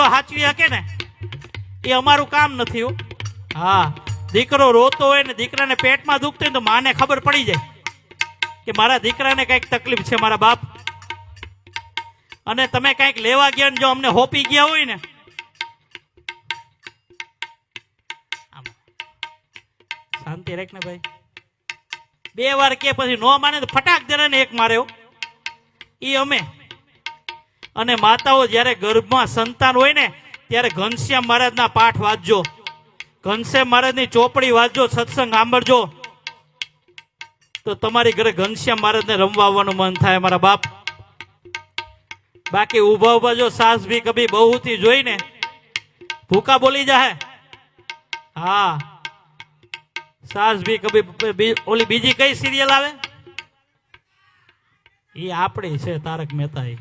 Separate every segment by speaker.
Speaker 1: દીકરો હાચવી શકે ને? એ અમારું કામ નથી હો. દીકરો રોતો હોય ને દીકરાને પેટમાં દુખતું હોય તો માને ખબર પડી જાય કે મારા દીકરાને કંઈક તકલીફ છે મારા બાપ. અને તમે કંઈક લેવા ગયા ને જો અમને હોપી ગયા હોય ને. શાંતિ રાખ ને ભાઈ. બે વાર કે પછી નો માને તો ફટાક દેને એક માર્યો એ અમે. અને માતાઓ જ્યારે ગર્ભમાં સંતાન હોય ને, ત્યારે ઘનશ્યામ મહારાજના પાઠ વાંચજો. ઘનશ્યામ મહારાજની ચોપડી વાંચજો, સત્સંગ સાંભળજો. તો તમારી ઘરે ઘનશ્યામ મહારાજને રમવા આવવાનું મન થાય, મારા બાપ. બાકી ઊભા ઊભા જો સાસ ભી કભી બહુથી જોઈને ભૂકા બોલી જાહે. હા. સાસ ભી કભી ઓલી બીજી કઈ સિરિયલ આવે? એ આપણી છે, તારક મહેતા ઈ.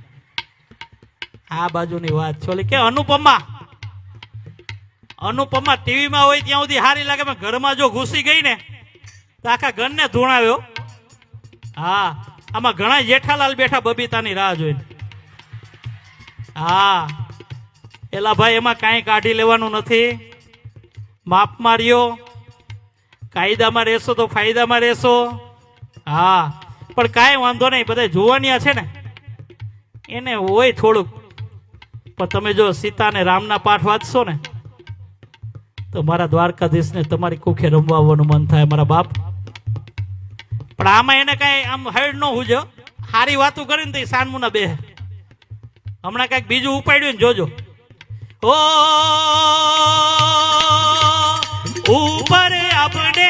Speaker 1: આ બાજુની વાત છોલી કે અનુપમા. અનુપમા ટીવીમાં હોય ત્યાં સુધી સારી લાગે, પણ ઘરમાં જો ઘૂસી ગઈ ને, તો આખા ઘરને ધૂણાવ્યો હા. આમાં ઘણા જેઠાલાલ બેઠા બબીતાની રાહ જોઈને. હા, એલા ભાઈ, એમાં કાંઈ કાઢી લેવાનું નથી. માપ માર્યો. કાયદામાં રહેશો તો ફાયદામાં રહેશો. હા, પણ કાંઈ વાંધો નહીં બધા જોવાનિયા છે ને, એને હોય થોડુંક. પણ તમે જો સીતા ને રામના પાઠ વાંચશો ને, તો મારા દ્વારકાધીશને તમારી કુખે રમવાનું મન થાય મારા બાપ. પણ આમાં એને કઈ આમ હડ ન હુજો સારી વાતો કરીને તો સાનમુના બે હમણાં કંઈક બીજું ઉપાડ્યું ને જોજો. ઓ ઉપર આપણે